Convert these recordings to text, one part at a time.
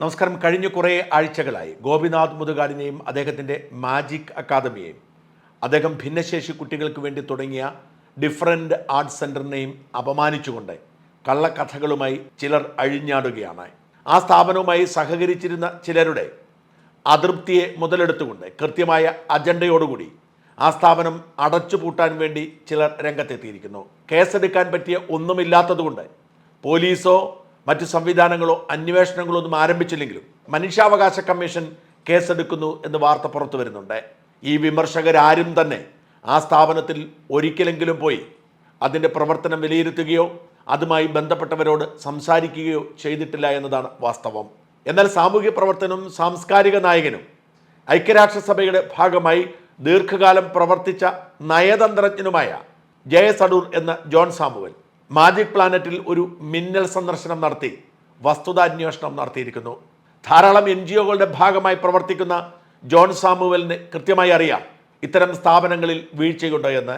നമസ്കാരം. കഴിഞ്ഞ കുറേ ആഴ്ചകളായി ഗോപിനാഥ് മുതുകാടിനെയും അദ്ദേഹത്തിന്റെ മാജിക് അക്കാദമിയെയും അദ്ദേഹം ഭിന്നശേഷി കുട്ടികൾക്ക് വേണ്ടി തുടങ്ങിയ ഡിഫറന്റ് ആർട്സ് സെന്ററിനെയും അപമാനിച്ചുകൊണ്ട് കള്ളക്കഥകളുമായി ചിലർ അഴിഞ്ഞാടുകയാണ്. ആ സ്ഥാപനവുമായി സഹകരിച്ചിരുന്ന ചിലരുടെ അതൃപ്തിയെ മുതലെടുത്തുകൊണ്ട് കൃത്യമായ അജണ്ടയോടുകൂടി ആ സ്ഥാപനം അടച്ചുപൂട്ടാൻ വേണ്ടി ചിലർ രംഗത്തെത്തിയിരിക്കുന്നു. കേസെടുക്കാൻ പറ്റിയ ഒന്നുമില്ലാത്തതുകൊണ്ട് പോലീസോ മറ്റു സംവിധാനങ്ങളോ അന്വേഷണങ്ങളോ ഒന്നും ആരംഭിച്ചില്ലെങ്കിലും മനുഷ്യാവകാശ കമ്മീഷൻ കേസെടുക്കുന്നു എന്ന് വാർത്ത പുറത്തു വരുന്നുണ്ട്. ഈ വിമർശകരാരും തന്നെ ആ സ്ഥാപനത്തിൽ ഒരിക്കലെങ്കിലും പോയി അതിന്റെ പ്രവർത്തനം വിലയിരുത്തുകയോ അതുമായി ബന്ധപ്പെട്ടവരോട് സംസാരിക്കുകയോ ചെയ്തിട്ടില്ല എന്നതാണ് വാസ്തവം. എന്നാൽ സാമൂഹ്യ പ്രവർത്തനവും സാംസ്കാരിക നായകനും ഐക്യരാഷ്ട്രസഭയുടെ ഭാഗമായി ദീർഘകാലം പ്രവർത്തിച്ച നയതന്ത്രജ്ഞനുമായ ജയസടൂർ എന്ന ജോൺ സാമുവൽ മാജിക് പ്ലാനറ്റിൽ ഒരു മിന്നൽ സന്ദർശനം നടത്തി വസ്തുതാന്വേഷണം നടത്തിയിരിക്കുന്നു. ധാരാളം എൻ ജി ഒകളുടെ ഭാഗമായി പ്രവർത്തിക്കുന്ന ജോൺ സാമുവലിന് കൃത്യമായി അറിയാം ഇത്തരം സ്ഥാപനങ്ങളിൽ വീഴ്ചയുണ്ടോ എന്ന്.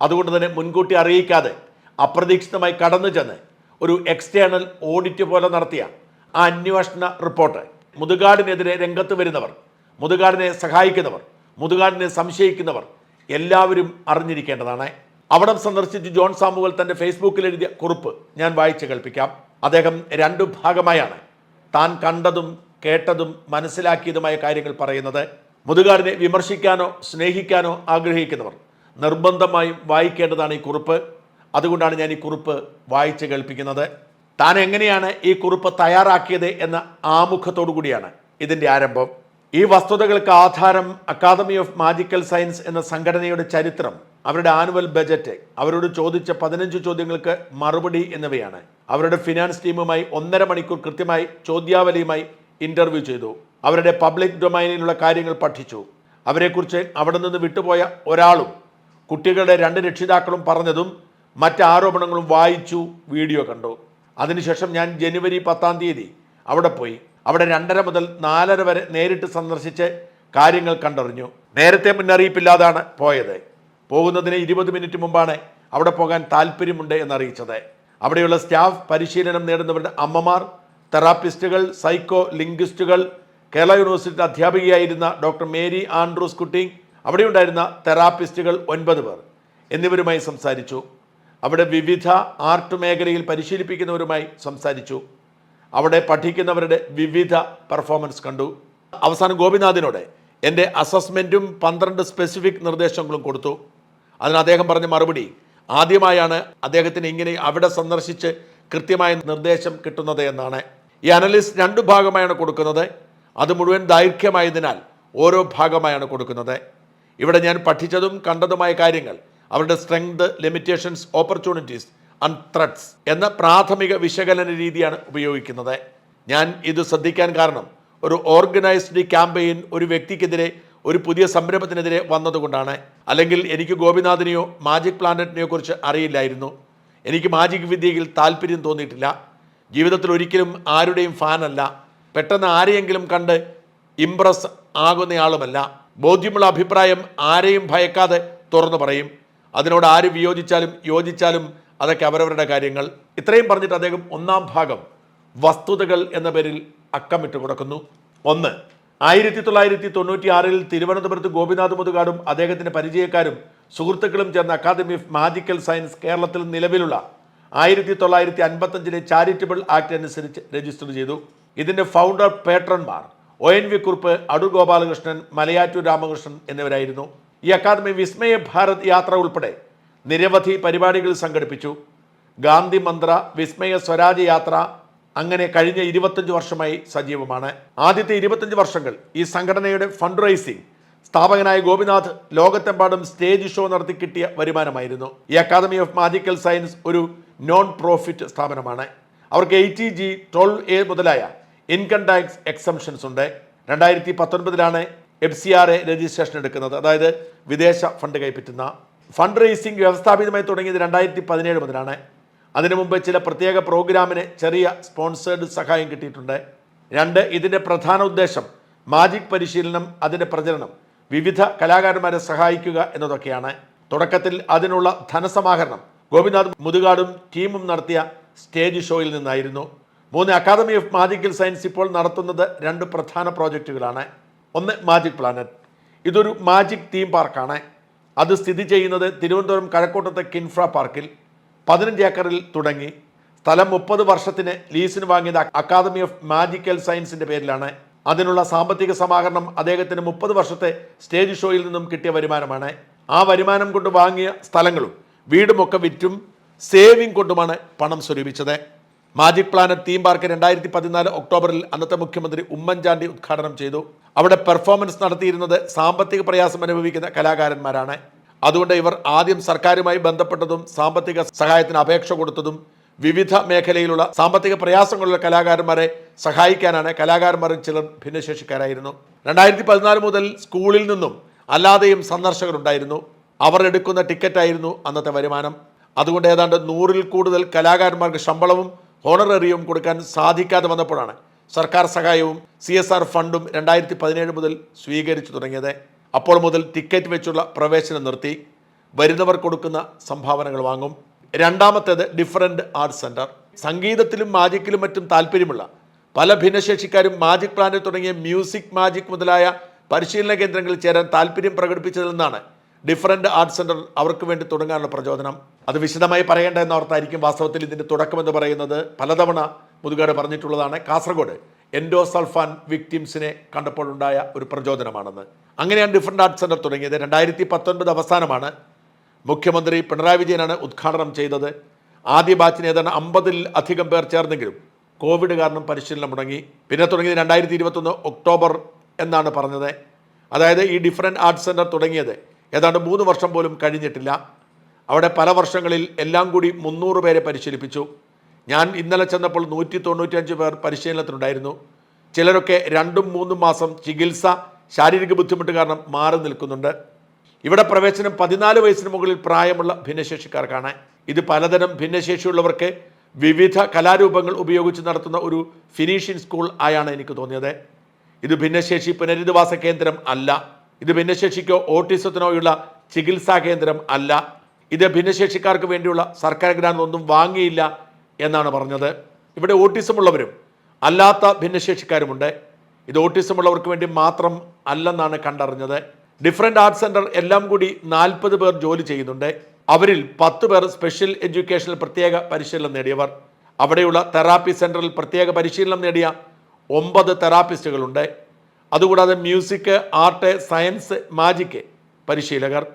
അതുകൊണ്ട് തന്നെ മുൻകൂട്ടി അറിയിക്കാതെ അപ്രതീക്ഷിതമായി കടന്നു ചെന്ന് ഒരു എക്സ്റ്റേണൽ ഓഡിറ്റ് പോലെ നടത്തിയ ആ അന്വേഷണ റിപ്പോർട്ട്. മുതുകാടിനെതിരെ രംഗത്ത് വരുന്നവർ മുതുകാടിനെ സഹായിക്കുന്നവർ മുതുകാടിനെ സംശയിക്കുന്നവർ എല്ലാവരും അറിഞ്ഞിരിക്കേണ്ടതാണ്. അവിടം സന്ദർശിച്ച് ജോൺ സാമുവൽ തന്റെ ഫേസ്ബുക്കിൽ എഴുതിയ കുറിപ്പ് ഞാൻ വായിച്ച് കേൾപ്പിക്കാം. അദ്ദേഹം രണ്ടു ഭാഗമായാണ് താൻ കണ്ടതും കേട്ടതും മനസ്സിലാക്കിയതുമായ കാര്യങ്ങൾ പറയുന്നത്. മുതുകാടിനെ വിമർശിക്കാനോ സ്നേഹിക്കാനോ ആഗ്രഹിക്കുന്നവർ നിർബന്ധമായും വായിക്കേണ്ടതാണ് ഈ കുറിപ്പ്. അതുകൊണ്ടാണ് ഞാൻ ഈ കുറിപ്പ് വായിച്ച് കേൾപ്പിക്കുന്നത്. താൻ എങ്ങനെയാണ് ഈ കുറിപ്പ് തയ്യാറാക്കിയത് എന്ന ആമുഖത്തോടു കൂടിയാണ് ഇതിന്റെ ആരംഭം. ഈ വസ്തുതകൾക്ക് ആധാരം അക്കാദമി ഓഫ് മാജിക്കൽ സയൻസ് എന്ന സംഘടനയുടെ ചരിത്രം അവരുടെ ആനുവൽ ബജറ്റ് അവരോട് ചോദിച്ച പതിനഞ്ച് ചോദ്യങ്ങൾക്ക് മറുപടി എന്നിവയാണ്. അവരുടെ ഫിനാൻസ് ടീമുമായി ഒന്നര മണിക്കൂർ കൃത്യമായി ചോദ്യാവലിയുമായി ഇന്റർവ്യൂ ചെയ്തു. അവരുടെ പബ്ലിക് ഡൊമൈനിലുള്ള കാര്യങ്ങൾ പഠിച്ചു. അവരെക്കുറിച്ച് അവിടെ നിന്ന് വിട്ടുപോയ ഒരാളും കുട്ടികളുടെ രണ്ട് രക്ഷിതാക്കളും പറഞ്ഞതും മറ്റ് ആരോപണങ്ങളും വായിച്ചു വീഡിയോ കണ്ടു. അതിനുശേഷം ഞാൻ ജനുവരി പത്താം തീയതി അവിടെ പോയി. അവിടെ രണ്ടര മുതൽ നാലര വരെ നേരിട്ട് സന്ദർശിച്ച് കാര്യങ്ങൾ കണ്ടറിഞ്ഞു. നേരത്തെ മുന്നറിയിപ്പില്ലാതാണ് പോയത്. പോകുന്നതിന് ഇരുപത് മിനിറ്റ് മുമ്പാണ് അവിടെ പോകാൻ താല്പര്യമുണ്ട് എന്നറിയിച്ചത്. അവിടെയുള്ള സ്റ്റാഫ് പരിശീലനം നേടുന്നവരുടെ അമ്മമാർ തെറാപ്പിസ്റ്റുകൾ സൈക്കോ ലിംഗ്വിസ്റ്റുകൾ കേരള യൂണിവേഴ്സിറ്റി അധ്യാപികയായിരുന്ന ഡോക്ടർ മേരി ആൻഡ്രൂസ് അവിടെ ഉണ്ടായിരുന്ന തെറാപ്പിസ്റ്റുകൾ ഒൻപത് പേർ എന്നിവരുമായി സംസാരിച്ചു. അവിടെ വിവിധ ആർട്ട് മേഖലയിൽ പരിശീലിപ്പിക്കുന്നവരുമായി സംസാരിച്ചു. അവിടെ പഠിക്കുന്നവരുടെ വിവിധ പെർഫോമൻസ് കണ്ടു. അവസാനം ഗോപിനാഥിനോട് എന്റെ അസസ്മെന്റും പന്ത്രണ്ട് സ്പെസിഫിക് നിർദ്ദേശങ്ങളും കൊടുത്തു. അതിന് അദ്ദേഹം പറഞ്ഞ മറുപടി ആദ്യമായാണ് അദ്ദേഹത്തിന് ഇങ്ങനെ അവിടെ സന്ദർശിച്ച് കൃത്യമായ നിർദ്ദേശം കിട്ടുന്നത് എന്നാണ്. ഈ അനലിസ്റ്റ് രണ്ടു ഭാഗമായാണ് കൊടുക്കുന്നത്. അത് മുഴുവൻ ദൈർഘ്യമായതിനാൽ ഓരോ ഭാഗമായാണ് കൊടുക്കുന്നത്. ഇവിടെ ഞാൻ പഠിച്ചതും കണ്ടതുമായ കാര്യങ്ങൾ അവരുടെ strength limitations opportunities and threads എന്ന പ്രാഥമിക വിശകലന രീതിയാണ് ഉപയോഗിക്കുന്നത്. ഞാൻ ഇത് ശ്രദ്ധിക്കാൻ കാരണം ഒരു ഓർഗനൈസ്ഡ് ക്യാമ്പയിൻ ഒരു വ്യക്തിക്കെതിരെ ഒരു പുതിയ സംരംഭത്തിനെതിരെ വന്നതുകൊണ്ടാണ്. അല്ലെങ്കിൽ എനിക്ക് ഗോപിനാഥിനെയോ മാജിക് പ്ലാനറ്റിനെയോ കുറിച്ച് അറിയില്ലായിരുന്നു. എനിക്ക് മാജിക് വിദ്യയിൽ താല്പര്യം തോന്നിയിട്ടില്ല. ജീവിതത്തിൽ ഒരിക്കലും ആരുടെയും ഫാനല്ല പെട്ടെന്ന് ആരെയെങ്കിലും കണ്ട് ഇംപ്രസ് ആകുന്നയാളുമല്ല. ബോധ്യമുള്ള അഭിപ്രായം ആരെയും ഭയക്കാതെ തുറന്നു പറയും. അതിനോട് ആര് വിയോജിച്ചാലും യോജിച്ചാലും അതൊക്കെ അവരവരുടെ കാര്യങ്ങൾ. ഇത്രയും പറഞ്ഞിട്ട് അദ്ദേഹം ഒന്നാം ഭാഗം വസ്തുതകൾ എന്ന പേരിൽ അക്കമിട്ട് കൊടുക്കുന്നു. ഒന്ന് ആയിരത്തി തൊള്ളായിരത്തി തൊണ്ണൂറ്റി ആറിൽ തിരുവനന്തപുരത്ത് ഗോപിനാഥ് മുതുകാടും അദ്ദേഹത്തിന്റെ പരിചയക്കാരും സുഹൃത്തുക്കളും ചേർന്ന അക്കാദമി ഓഫ് മാജിക്കൽ സയൻസ് കേരളത്തിൽ നിലവിലുള്ള ആയിരത്തി തൊള്ളായിരത്തി അൻപത്തഞ്ചിലെ ചാരിറ്റബിൾ ആക്ട് അനുസരിച്ച് രജിസ്റ്റർ ചെയ്തു. ഇതിന്റെ founder പേട്രൺമാർ O N V Kurup Adoor Gopalakrishnan Malayattoor Ramakrishnan എന്നിവരായിരുന്നു. ഈ അക്കാദമി വിസ്മയ ഭാരത് യാത്ര ഉൾപ്പെടെ നിരവധി പരിപാടികൾ സംഘടിപ്പിച്ചു. ഗാന്ധി മന്ത്ര വിസ്മയ സ്വരാജ് യാത്ര അങ്ങനെ കഴിഞ്ഞ ഇരുപത്തഞ്ച് വർഷമായി സജീവമാണ്. ആദ്യത്തെ ഇരുപത്തഞ്ച് വർഷങ്ങൾ ഈ സംഘടനയുടെ ഫണ്ട് റൈസിംഗ് സ്ഥാപകനായ ഗോപിനാഥ് ലോകത്തെമ്പാടും സ്റ്റേജ് ഷോ നടത്തി കിട്ടിയ വരുമാനമായിരുന്നു. ഈ അക്കാദമി ഓഫ് മാജിക്കൽ സയൻസ് ഒരു നോൺ പ്രോഫിറ്റ് സ്ഥാപനമാണ്. അവർക്ക് എയ്റ്റി ജി ട്വൽവ് എ മുതലായ ഇൻകം ടാക്സ് എക്സംഷൻസ് ഉണ്ട്. രണ്ടായിരത്തി പത്തൊൻപതിലാണ് F C R A registration എടുക്കുന്നത്. അതായത് വിദേശ ഫണ്ട് കൈപ്പറ്റുന്ന. ഫണ്ട് റേസിംഗ് വ്യവസ്ഥാപിതമായി തുടങ്ങിയത് രണ്ടായിരത്തി പതിനേഴ് മുതലാണ്. അതിനു മുമ്പ് ചില പ്രത്യേക പ്രോഗ്രാമിന് ചെറിയ സ്പോൺസേഡ് സഹായം കിട്ടിയിട്ടുണ്ട്. രണ്ട് ഇതിന്റെ പ്രധാന ഉദ്ദേശം മാജിക് പരിശീലനം അതിന്റെ പ്രചരണം. വിവിധ കലാകാരന്മാരെ സഹായിക്കുക എന്നതൊക്കെയാണ്. തുടക്കത്തിൽ അതിനുള്ള ധനസമാഹരണം ഗോപിനാഥ് മുതുകാടും ടീമും നടത്തിയ സ്റ്റേജ് ഷോയിൽ നിന്നായിരുന്നു. മൂന്ന് അക്കാദമി ഓഫ് മാജിക്കൽ സയൻസ് ഇപ്പോൾ നടത്തുന്നത് രണ്ട് പ്രധാന പ്രോജക്റ്റുകളാണ്. ഒന്ന് മാജിക് പ്ലാനറ്റ്. ഇതൊരു മാജിക് തീം പാർക്കാണ്. അത് സ്ഥിതി ചെയ്യുന്നത് തിരുവനന്തപുരം കഴക്കൂട്ടത്തെ കിൻഫ്ര പാർക്കിൽ. പതിനഞ്ച് ഏക്കറിൽ തുടങ്ങി. സ്ഥലം മുപ്പത് വർഷത്തിന് ലീസിന് വാങ്ങിയത് അക്കാദമി ഓഫ് മാജിക്കൽ സയൻസിന്റെ പേരിലാണ്. അതിനുള്ള സാമ്പത്തിക സമാഹരണം അദ്ദേഹത്തിന് മുപ്പത് വർഷത്തെ സ്റ്റേജ് ഷോയിൽ നിന്നും കിട്ടിയ വരുമാനമാണ്. ആ വരുമാനം കൊണ്ട് വാങ്ങിയ സ്ഥലങ്ങളും വീടുമൊക്കെ വിറ്റും സേവിംഗ് കൊണ്ടുമാണ് പണം സ്വരൂപിച്ചത്. മാജിക് പ്ലാനറ്റ് തീം പാർക്ക് രണ്ടായിരത്തി പതിനാല് ഒക്ടോബറിൽ അന്നത്തെ മുഖ്യമന്ത്രി ഉമ്മൻചാണ്ടി ഉദ്ഘാടനം ചെയ്തു. അവിടെ പെർഫോമൻസ് നടത്തിയിരുന്നത് സാമ്പത്തിക പ്രയാസം അനുഭവിക്കുന്ന കലാകാരന്മാരാണ്. അതുകൊണ്ട് ഇവർ ആദ്യം സർക്കാരുമായി ബന്ധപ്പെട്ടതും സാമ്പത്തിക സഹായത്തിന് അപേക്ഷ കൊടുത്തതും വിവിധ മേഖലയിലുള്ള സാമ്പത്തിക പ്രയാസങ്ങളുള്ള കലാകാരന്മാരെ സഹായിക്കാനാണ് കലാകാരന്മാരിൽ ചിലർ ഭിന്നശേഷിക്കാരായിരുന്നു. രണ്ടായിരത്തി പതിനാല് മുതൽ സ്കൂളിൽ നിന്നും അല്ലാതെയും സന്ദർശകരുണ്ടായിരുന്നു. അവർ എടുക്കുന്ന ടിക്കറ്റായിരുന്നു അന്നത്തെ വരുമാനം. അതുകൊണ്ട് ഏതാണ്ട് നൂറിൽ കൂടുതൽ കലാകാരന്മാർക്ക് ശമ്പളവും ഹോണററിയും കൊടുക്കാൻ സാധിക്കാതെ വന്നപ്പോഴാണ് സർക്കാർ സഹായവും സി ഫണ്ടും രണ്ടായിരത്തി മുതൽ സ്വീകരിച്ചു തുടങ്ങിയത്. അപ്പോൾ മുതൽ ടിക്കറ്റ് വെച്ചുള്ള പ്രവേശനം നിർത്തി വരുന്നവർ കൊടുക്കുന്ന സംഭാവനകൾ വാങ്ങും. രണ്ടാമത്തേത് ഡിഫറന്റ് ആർട്സ് സെന്റർ സംഗീതത്തിലും മാജിക്കിലും മറ്റും താല്പര്യമുള്ള പല ഭിന്നശേഷിക്കാരും മാജിക് പ്ലാനറ്റ് തുടങ്ങിയ മ്യൂസിക് മാജിക് മുതലായ പരിശീലന കേന്ദ്രങ്ങളിൽ ചേരാൻ താല്പര്യം പ്രകടിപ്പിച്ചതിൽ നിന്നാണ് ഡിഫറന്റ് ആർട്സ് സെന്റർ അവർക്ക് വേണ്ടി തുടങ്ങാനുള്ള പ്രചോദനം. അത് വിശദമായി പറയേണ്ട എന്നോർത്തായിരിക്കും വാസ്തവത്തിൽ ഇതിന്റെ തുടക്കമെന്ന് പറയുന്നത്. പലതവണ മുതുകാട് പറഞ്ഞിട്ടുള്ളതാണ്. കാസർഗോഡ് എൻഡോസൾഫാൻ വിക്ടിംസിനെ കണ്ടപ്പോഴുണ്ടായ ഒരു പ്രചോദനമാണെന്ന്. അങ്ങനെയാണ് ഡിഫറന്റ് ആർട്ട് സെന്റർ തുടങ്ങിയത്. രണ്ടായിരത്തി പത്തൊൻപത് അവസാനമാണ് മുഖ്യമന്ത്രി പിണറായി വിജയനാണ് ഉദ്ഘാടനം ചെയ്തത്. ആദ്യ ബാച്ചിന് ഏതാണ്ട് അമ്പതിൽ അധികം പേർ ചേർന്നെങ്കിലും കോവിഡ് കാരണം പരിശീലനം മുടങ്ങി. പിന്നെ തുടങ്ങിയത് രണ്ടായിരത്തി ഇരുപത്തൊന്ന് ഒക്ടോബർ എന്നാണ് പറഞ്ഞത്. അതായത് ഈ ഡിഫറന്റ് ആർട്ട് സെന്റർ തുടങ്ങിയത് ഏതാണ്ട് മൂന്ന് വർഷം പോലും കഴിഞ്ഞിട്ടില്ല. അവിടെ പല വർഷങ്ങളിൽ എല്ലാം കൂടി മുന്നൂറ് പേരെ പരിശീലിപ്പിച്ചു. ഞാൻ ഇന്നലെ ചെന്നപ്പോൾ നൂറ്റി തൊണ്ണൂറ്റിയഞ്ച് പേർ പരിശീലനത്തിനുണ്ടായിരുന്നു. ചിലരൊക്കെ രണ്ടും മൂന്നും മാസം ചികിത്സ ശാരീരിക ബുദ്ധിമുട്ട് കാരണം മാറി നിൽക്കുന്നുണ്ട്. ഇവിടെ പ്രവേശനം പതിനാല് വയസ്സിന് മുകളിൽ പ്രായമുള്ള ഭിന്നശേഷിക്കാർക്കാണ് ഇത് പലതരം ഭിന്നശേഷിയുള്ളവർക്ക് വിവിധ കലാരൂപങ്ങൾ ഉപയോഗിച്ച് നടത്തുന്ന ഒരു ഫിനിഷിംഗ് സ്കൂൾ ആയാണ് എനിക്ക് തോന്നിയത്. ഇത് ഭിന്നശേഷി പുനരധിവാസ കേന്ദ്രം അല്ല. ഇത് ഭിന്നശേഷിക്കോ ഓട്ടിസത്തിനോയുള്ള ചികിത്സാ കേന്ദ്രം അല്ല. ഇത് ഭിന്നശേഷിക്കാർക്ക് വേണ്ടിയുള്ള സർക്കാർ ഗ്രാന്റ് ഒന്നും വാങ്ങിയില്ല എന്നാണ് പറഞ്ഞത്. ഇവിടെ ഓട്ടിസം ഉള്ളവരും അല്ലാത്ത ഭിന്നശേഷിക്കാരുമുണ്ട്. ഇത് ഓട്ടിസം ഉള്ളവർക്ക് വേണ്ടി മാത്രം അല്ലെന്നാണ് കണ്ടറിഞ്ഞത്. ഡിഫറെന്റ് ആർട്സ് സെന്റർ എല്ലാം കൂടി നാൽപ്പത് പേർ ജോലി ചെയ്യുന്നുണ്ട്. അവരിൽ പത്ത് പേർ സ്പെഷ്യൽ എഡ്യൂക്കേഷനിൽ പ്രത്യേക പരിശീലനം നേടിയവർ. അവിടെയുള്ള തെറാപ്പി സെന്ററിൽ പ്രത്യേക പരിശീലനം നേടിയ ഒമ്പത് തെറാപ്പിസ്റ്റുകളുണ്ട്. അതുകൂടാതെ മ്യൂസിക് ആർട്ട് സയൻസ് മാജിക് പരിശീലകർ.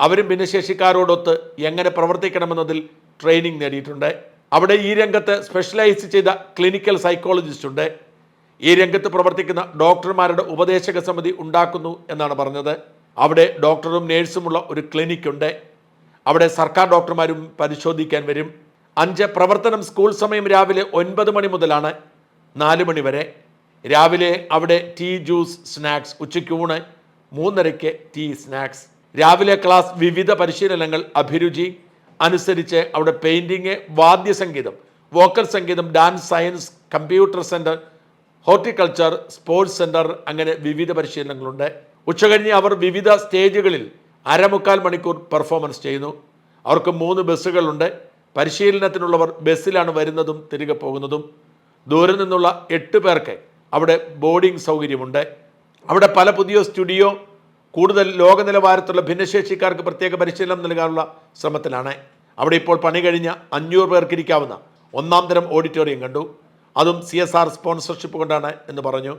അവരും ഭിന്നശേഷിക്കാരോടൊത്ത് എങ്ങനെ പ്രവർത്തിക്കണമെന്നതിൽ ട്രെയിനിങ് നേടിയിട്ടുണ്ട്. അവിടെ ഈ രംഗത്ത് സ്പെഷ്യലൈസ് ചെയ്ത ക്ലിനിക്കൽ സൈക്കോളജിസ്റ്റ് ഉണ്ട്. ഈ രംഗത്ത് പ്രവർത്തിക്കുന്ന ഡോക്ടർമാരുടെ ഉപദേശക സമിതി ഉണ്ടാക്കുന്നു എന്നാണ് പറഞ്ഞത്. അവിടെ ഡോക്ടറും നേഴ്സുമുള്ള ഒരു ക്ലിനിക് ഉണ്ട്. അവിടെ സർക്കാർ ഡോക്ടർമാരും പരിശോധിക്കാൻ വരും. അഞ്ച് പ്രവർത്തനം സ്കൂൾ സമയം രാവിലെ ഒൻപത് മണി മുതലാണ് നാല് മണി വരെ. രാവിലെ അവിടെ ടീ ജ്യൂസ് സ്നാക്സ് ഉച്ചയ്ക്ക് ഊണ് മൂന്നരയ്ക്ക് ടീ സ്നാക്സ് രാവിലെ ക്ലാസ് വിവിധ പരിശീലനങ്ങൾ അഭിരുചി അനുസരിച്ച് അവിടെ പെയിന്റിങ് വാദ്യസംഗീതം വോക്കൽ സംഗീതം dance science computer centre horticulture sports centre അങ്ങനെ വിവിധ പരിശീലനങ്ങളുണ്ട്. ഉച്ചകഴിഞ്ഞ് അവർ വിവിധ സ്റ്റേജുകളിൽ അരമുക്കാൽ മണിക്കൂർ പെർഫോമൻസ് ചെയ്യുന്നു. അവർക്ക് മൂന്ന് ബസ്സുകളുണ്ട്. പരിശീലനത്തിനുള്ളവർ ബസ്സിലാണ് വരുന്നതും തിരികെ പോകുന്നതും. ദൂരെ നിന്നുള്ള എട്ട് പേർക്ക് അവിടെ ബോർഡിംഗ് സൗകര്യമുണ്ട്. അവിടെ പല പുതിയ സ്റ്റുഡിയോ കൂടുതൽ ലോക നിലവാരത്തിലുള്ള ഭിന്നശേഷിക്കാർക്ക് പ്രത്യേക പരിശീലനം നൽകാനുള്ള ശ്രമത്തിലാണ്. അവിടെ ഇപ്പോൾ പണി കഴിഞ്ഞ അഞ്ഞൂറ് പേർക്ക് ഇരിക്കാവുന്ന ഒന്നാം തരം ഓഡിറ്റോറിയം കണ്ടു. അതും സി എസ് ആർ സ്പോൺസർഷിപ്പ് കൊണ്ടാണ് എന്ന് പറഞ്ഞു.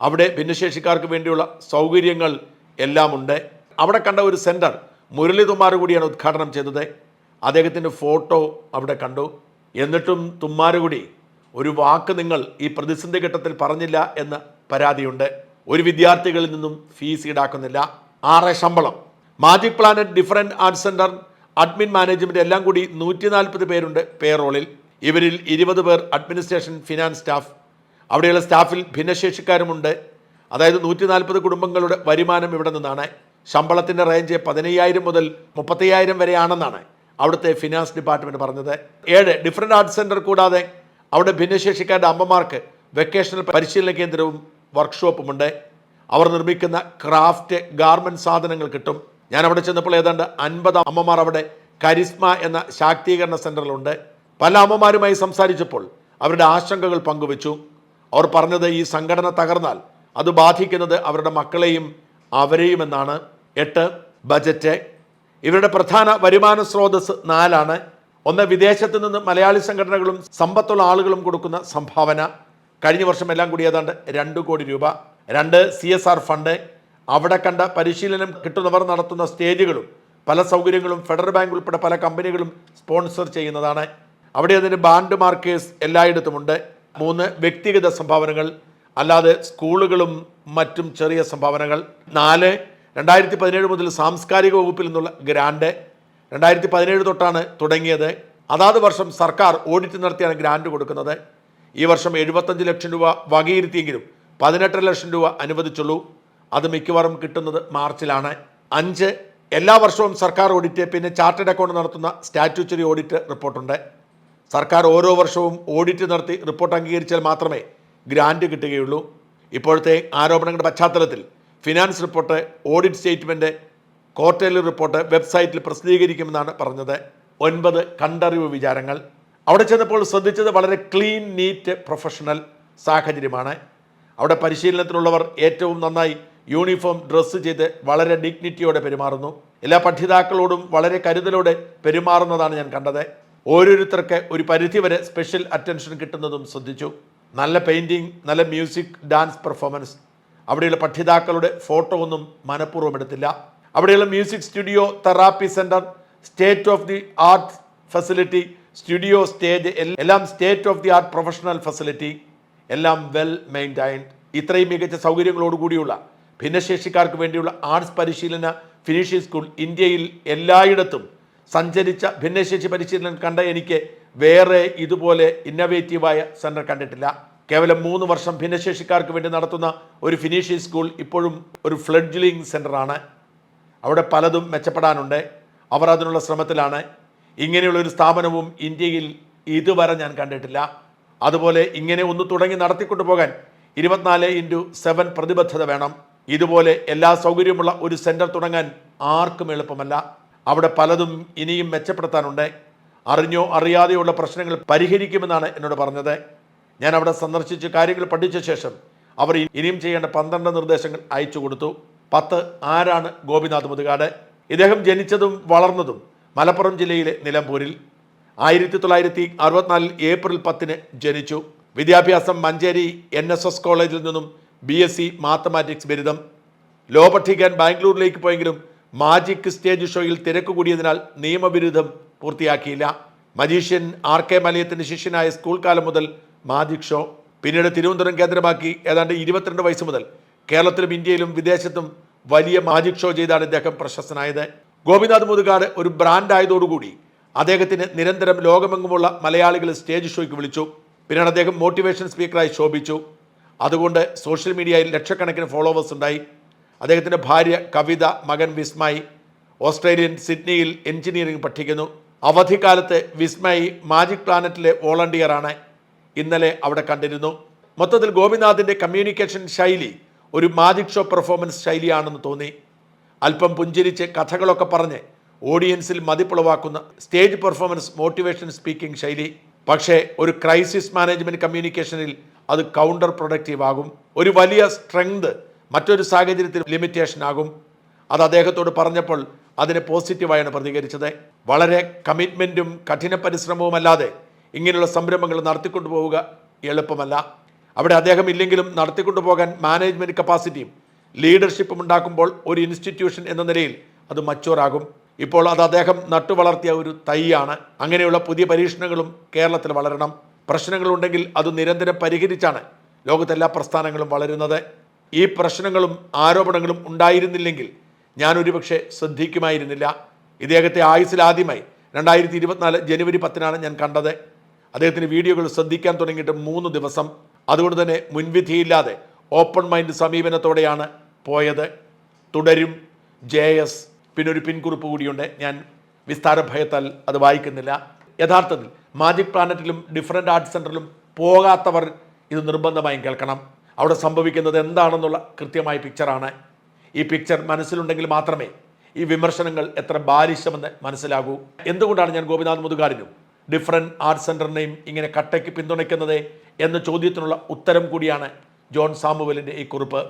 അവിടെ ഭിന്നശേഷിക്കാർക്ക് വേണ്ടിയുള്ള സൗകര്യങ്ങൾ എല്ലാം ഉണ്ട് അവിടെ കണ്ട ഒരു സെന്റർ മുരളിതുമാർ കൂടിയാണ് ഉദ്ഘാടനം ചെയ്തത്. അദ്ദേഹത്തിന്റെ ഫോട്ടോ അവിടെ കണ്ടു. എന്നിട്ടും തുമ്മാരുകുടി ഒരു വാക്ക് നിങ്ങൾ ഈ പ്രതിസന്ധി ഘട്ടത്തിൽ പറഞ്ഞില്ല എന്ന് പരാതിയുണ്ട്. ഒരു വിദ്യാർത്ഥികളിൽ നിന്നും ഫീസ് ഈടാക്കുന്നില്ല. ആറ് ശമ്പളം. Magic planet different arts centre admin management എല്ലാം കൂടി നൂറ്റി നാൽപ്പത് പേരുണ്ട് പേറോളിൽ. ഇവരിൽ ഇരുപത് പേർ അഡ്മിനിസ്ട്രേഷൻ ഫിനാൻസ് സ്റ്റാഫ്. അവിടെയുള്ള സ്റ്റാഫിൽ ഭിന്നശേഷിക്കാരുമുണ്ട്. അതായത് നൂറ്റി നാൽപ്പത് കുടുംബങ്ങളുടെ വരുമാനം ഇവിടെ നിന്നാണ്. ശമ്പളത്തിന്റെ റേഞ്ച് പതിനയ്യായിരം മുതൽ മുപ്പത്തയ്യായിരം വരെയാണെന്നാണ് അവിടുത്തെ ഫിനാൻസ് ഡിപ്പാർട്ട്മെന്റ് പറഞ്ഞത്. ഏഴ് ഡിഫറന്റ് ആർട്സ് സെന്റർ കൂടാതെ അവിടെ ഭിന്നശേഷിക്കാരുടെ അമ്മമാർക്ക് വെക്കേഷണൽ പരിശീലന കേന്ദ്രവും വർക്ക്ഷോപ്പുമുണ്ട് അവർ നിർമ്മിക്കുന്ന ക്രാഫ്റ്റ് ഗാർമെന്റ് സാധനങ്ങൾ കിട്ടും. ഞാൻ അവിടെ ചെന്നപ്പോൾ ഏതാണ്ട് അൻപത് അമ്മമാർ അവിടെ കരിസ്മ എന്ന ശാക്തീകരണ സെന്ററിലുണ്ട് പല അമ്മമാരുമായി സംസാരിച്ചപ്പോൾ അവരുടെ ആശങ്കകൾ പങ്കുവച്ചു. അവർ പറഞ്ഞത് ഈ സംഘടന തകർന്നാൽ അത് ബാധിക്കുന്നത് അവരുടെ മക്കളെയും അവരെയും എന്നാണ് എട്ട് ബജറ്റ്. ഇവരുടെ പ്രധാന വരുമാന സ്രോതസ് നാലാണ്. ഒന്ന് വിദേശത്ത് നിന്ന് മലയാളി സംഘടനകളും സമ്പത്തുള്ള ആളുകളും കൊടുക്കുന്ന സംഭാവന. കഴിഞ്ഞ വർഷം എല്ലാം കൂടി ഏതാണ്ട് രണ്ട് കോടി രൂപ. രണ്ട് സി എസ് ആർ ഫണ്ട് അവിടെ കണ്ട പരിശീലനം കിട്ടുന്നവർ നടത്തുന്ന സ്റ്റേജുകളും പല സൗകര്യങ്ങളും ഫെഡറൽ ബാങ്ക് ഉൾപ്പെടെ പല കമ്പനികളും സ്പോൺസർ ചെയ്യുന്നതാണ്. അവിടെ അതിന് ബാൻഡ് മാർക്കേഴ്സ് എല്ലായിടത്തുമുണ്ട് മൂന്ന് വ്യക്തിഗത സംഭാവനകൾ അല്ലാതെ സ്കൂളുകളും മറ്റും ചെറിയ സംഭാവനകൾ. നാല് രണ്ടായിരത്തി പതിനേഴ് മുതൽ സാംസ്കാരിക വകുപ്പിൽ നിന്നുള്ള ഗ്രാൻഡ്. രണ്ടായിരത്തി പതിനേഴ് തൊട്ടാണ് തുടങ്ങിയത്. അതാത് വർഷം സർക്കാർ ഓഡിറ്റ് നടത്തിയാണ് ഗ്രാൻഡ് കൊടുക്കുന്നത്. ഈ വർഷം എഴുപത്തഞ്ച് ലക്ഷം രൂപ വകയിരുത്തിയെങ്കിലും പതിനെട്ടര ലക്ഷം രൂപ അനുവദിച്ചുള്ളൂ. അത് മിക്കവാറും കിട്ടുന്നത് മാർച്ചിലാണ്. അഞ്ച് എല്ലാ വർഷവും സർക്കാർ ഓഡിറ്റ് പിന്നെ ചാർട്ടേഡ് അക്കൗണ്ട് നടത്തുന്ന സ്റ്റാറ്റ്യൂച്ചറി ഓഡിറ്റ് റിപ്പോർട്ടുണ്ട്. സർക്കാർ ഓരോ വർഷവും ഓഡിറ്റ് നടത്തി റിപ്പോർട്ട് അംഗീകരിച്ചാൽ മാത്രമേ ഗ്രാൻഡ് കിട്ടുകയുള്ളൂ. ഇപ്പോഴത്തെ ആരോപണങ്ങളുടെ പശ്ചാത്തലത്തിൽ finance report audit statement quarterly report വെബ്സൈറ്റിൽ പ്രസിദ്ധീകരിക്കുമെന്നാണ് പറഞ്ഞത്. ഒൻപത് കണ്ടറിവ് വിചാരങ്ങൾ. അവിടെ ചെന്നപ്പോൾ ശ്രദ്ധിച്ചത് വളരെ ക്ലീൻ നീറ്റ് പ്രൊഫഷണൽ സാഹചര്യമാണ്. അവിടെ പരിശീലനത്തിലുള്ളവർ ഏറ്റവും നന്നായി യൂണിഫോം ഡ്രസ്സ് ചെയ്ത് വളരെ ഡിഗ്നിറ്റിയോടെ പെരുമാറുന്നു. എല്ലാ പഠിതാക്കളോടും വളരെ കരുതലോടെ പെരുമാറുന്നതാണ് ഞാൻ കണ്ടത്. ഓരോരുത്തർക്ക് ഒരു പരിധി വരെ സ്പെഷ്യൽ അറ്റൻഷൻ കിട്ടുന്നതും ശ്രദ്ധിച്ചു. നല്ല പെയിന്റിങ് നല്ല മ്യൂസിക് ഡാൻസ് പെർഫോമൻസ് അവിടെയുള്ള പഠിതാക്കളുടെ ഫോട്ടോ ഒന്നും മനഃപൂർവം എടുത്തില്ല. അവിടെയുള്ള music studio therapy centre state of the art facility studio stage എല്ലാം state of the art professional facility എല്ലാം വെൽ മെയിന്റൈൻഡ് ഇത്രയും മികച്ച സൗകര്യങ്ങളോടുകൂടിയുള്ള ഭിന്നശേഷിക്കാർക്ക് വേണ്ടിയുള്ള ആർട്സ് പരിശീലന ഫിനിഷിംഗ് സ്കൂൾ ഇന്ത്യയിൽ എല്ലായിടത്തും സഞ്ചരിച്ച ഭിന്നശേഷി പരിശീലനം കണ്ട എനിക്ക് വേറെ ഇതുപോലെ ഇന്നവേറ്റീവായ സെന്റർ കണ്ടിട്ടില്ല. കേവലം മൂന്ന് വർഷം ഭിന്നശേഷിക്കാർക്ക് വേണ്ടി നടത്തുന്ന ഒരു ഫിനിഷിംഗ് സ്കൂൾ ഇപ്പോഴും ഒരു ഫ്ലഡ്ജ്ലിംഗ് സെന്ററാണ് അവിടെ പലതും മെച്ചപ്പെടാനുണ്ട്. അവർ അതിനുള്ള ശ്രമത്തിലാണ്. ഇങ്ങനെയുള്ള ഒരു സ്ഥാപനവും ഇന്ത്യയിൽ ഇതുവരെ ഞാൻ കണ്ടിട്ടില്ല. അതുപോലെ ഇങ്ങനെ ഒന്ന് തുടങ്ങി നടത്തിക്കൊണ്ടു പോകാൻ ഇരുപത്തിനാല് ഇന്റു സെവൻ പ്രതിബദ്ധത വേണം. ഇതുപോലെ എല്ലാ സൗകര്യമുള്ള ഒരു സെന്റർ തുടങ്ങാൻ ആർക്കും എളുപ്പമല്ല. അവിടെ പലതും ഇനിയും മെച്ചപ്പെടുത്താനുണ്ട്. അറിഞ്ഞോ അറിയാതെയുള്ള പ്രശ്നങ്ങൾ പരിഹരിക്കുമെന്നാണ് എന്നോട് പറഞ്ഞത്. ഞാൻ അവിടെ സന്ദർശിച്ച് കാര്യങ്ങൾ പഠിച്ച ശേഷം അവർ ഇനിയും ചെയ്യേണ്ട പന്ത്രണ്ട് നിർദ്ദേശങ്ങൾ അയച്ചു കൊടുത്തു. പത്ത് ആരാണ് ഗോപിനാഥ് മുതുകാട്? ഇദ്ദേഹം ജനിച്ചതും വളർന്നതും മലപ്പുറം ജില്ലയിലെ നിലമ്പൂരിൽ ആയിരത്തി തൊള്ളായിരത്തി അറുപത്തിനാലിൽ ഏപ്രിൽ പത്തിന് ജനിച്ചു. വിദ്യാഭ്യാസം മഞ്ചേരി എൻ എസ് എസ് കോളേജിൽ നിന്നും ബി എസ് സി മാത്തമാറ്റിക്സ് ബിരുദം. ലോ പഠിക്കാൻ ബാംഗ്ലൂരിലേക്ക് പോയെങ്കിലും മാജിക് സ്റ്റേജ് ഷോയിൽ തിരക്ക് കൂടിയതിനാൽ നിയമബിരുദം പൂർത്തിയാക്കിയില്ല. മജീഷ്യൻ ആർ കെ മലയത്തിന്റെ ശിഷ്യനായ സ്കൂൾ കാലം മുതൽ മാജിക് ഷോ പിന്നീട് തിരുവനന്തപുരം കേന്ദ്രമാക്കി ഏതാണ്ട് ഇരുപത്തിരണ്ട് വയസ്സ് മുതൽ കേരളത്തിലും ഇന്ത്യയിലും വിദേശത്തും വലിയ മാജിക് ഷോ ചെയ്താണ് ഇദ്ദേഹം പ്രശസ്തനായത്. ഗോപിനാഥ് മുതുകാട് ഒരു ബ്രാൻഡ് ആയതോടുകൂടി അദ്ദേഹത്തിന് നിരന്തരം ലോകമെങ്ങുമുള്ള മലയാളികൾ സ്റ്റേജ് ഷോയ്ക്ക് വിളിച്ചു. പിന്നീട് അദ്ദേഹം മോട്ടിവേഷൻ സ്പീക്കറായി ശോഭിച്ചു. അതുകൊണ്ട് സോഷ്യൽ മീഡിയയിൽ ലക്ഷക്കണക്കിന് ഫോളോവേഴ്സ് ഉണ്ടായി. അദ്ദേഹത്തിന്റെ ഭാര്യ കവിത മകൻ വിസ്മയ് ഓസ്ട്രേലിയൻ സിഡ്നിയിൽ എഞ്ചിനീയറിംഗ് പഠിക്കുന്നു. അവധിക്കാലത്ത് വിസ്മയ് മാജിക് പ്ലാനറ്റിലെ വോളണ്ടിയറാണ്. ഇന്നലെ അവിടെ കണ്ടിരുന്നു. മൊത്തത്തിൽ ഗോപിനാഥിന്റെ കമ്മ്യൂണിക്കേഷൻ ശൈലി ഒരു മാജിക് ഷോ പെർഫോമൻസ് ശൈലിയാണെന്ന് തോന്നി. അല്പം പുഞ്ചിരിച്ച് കഥകളൊക്കെ പറഞ്ഞ് ഓഡിയൻസിൽ മതിപ്പുളവാക്കുന്ന സ്റ്റേജ് പെർഫോമൻസ് മോട്ടിവേഷൻ സ്പീക്കിംഗ് ശൈലി. പക്ഷേ ഒരു ക്രൈസിസ് മാനേജ്മെന്റ് കമ്മ്യൂണിക്കേഷനിൽ അത് കൗണ്ടർ പ്രൊഡക്റ്റീവ് ആകും ഒരു വലിയ സ്ട്രെങ്ത് മറ്റൊരു സാഹചര്യത്തിൽ ലിമിറ്റേഷൻ ആകും അത് അദ്ദേഹത്തോട് പറഞ്ഞപ്പോൾ അതിന് പോസിറ്റീവായാണ് പ്രതികരിച്ചത്. വളരെ കമ്മിറ്റ്മെന്റും കഠിന പരിശ്രമവും അല്ലാതെ ഇങ്ങനെയുള്ള സംരംഭങ്ങൾ നടത്തിക്കൊണ്ടു പോവുക എളുപ്പമല്ല. അവിടെ അദ്ദേഹം ഇല്ലെങ്കിലും നടത്തിക്കൊണ്ടു പോകാൻ മാനേജ്മെന്റ് കപ്പാസിറ്റിയും ലീഡർഷിപ്പും ഉണ്ടാക്കുമ്പോൾ ഒരു ഇൻസ്റ്റിറ്റ്യൂഷൻ എന്ന നിലയിൽ അത് മച്ചോറാകും. ഇപ്പോൾ അത് അദ്ദേഹം നട്ടുവളർത്തിയ ഒരു തൈയാണ്. അങ്ങനെയുള്ള പുതിയ പരീക്ഷണങ്ങളും കേരളത്തിൽ വളരണം. പ്രശ്നങ്ങളുണ്ടെങ്കിൽ അത് നിരന്തരം പരിഹരിച്ചാണ് ലോകത്തെല്ലാ പ്രസ്ഥാനങ്ങളും വളരുന്നത്. ഈ പ്രശ്നങ്ങളും ആരോപണങ്ങളും ഉണ്ടായിരുന്നില്ലെങ്കിൽ ഞാൻ ഒരുപക്ഷെ ശ്രദ്ധിക്കുമായിരുന്നില്ല. ഇദ്ദേഹത്തെ ആയുസിൽ ആദ്യമായി രണ്ടായിരത്തി ഇരുപത്തിനാല് ജനുവരി പത്തിനാണ് ഞാൻ കണ്ടത്. അദ്ദേഹത്തിന് വീഡിയോകൾ ശ്രദ്ധിക്കാൻ തുടങ്ങിയിട്ട് മൂന്ന് ദിവസം. അതുകൊണ്ട് തന്നെ മുൻവിധിയില്ലാതെ ഓപ്പൺ മൈൻഡ് സമീപനത്തോടെയാണ് പോയത് തുടരും ജെ എസ് പിന്നെ ഒരു പിൻകുറിപ്പ് കൂടിയുണ്ട്. ഞാൻ വിസ്താര ഭയത്താൽ അത് വായിക്കുന്നില്ല. യഥാർത്ഥത്തിൽ മാജിക് പ്ലാനറ്റിലും ഡിഫറെന്റ് ആർട്ട് സെന്ററിലും പോകാത്തവർ ഇത് നിർബന്ധമായും കേൾക്കണം. അവിടെ സംഭവിക്കുന്നത് എന്താണെന്നുള്ള കൃത്യമായ പിക്ചറാണ്. ഈ പിക്ചർ മനസ്സിലുണ്ടെങ്കിൽ മാത്രമേ ഈ വിമർശനങ്ങൾ എത്ര ബാലിശമെന്ന് മനസ്സിലാകൂ. എന്തുകൊണ്ടാണ് ഞാൻ ഗോപിനാഥ് മുതുകാരനും ഡിഫറന്റ് ആർട്ട് സെന്ററിനെയും ഇങ്ങനെ കട്ടയ്ക്ക് പിന്തുണയ്ക്കുന്നത് എന്ന ചോദ്യത്തിനുള്ള ഉത്തരം കൂടിയാണ് ജോൺ സാമുവലിന്റെ ഈ കുറിപ്പ്.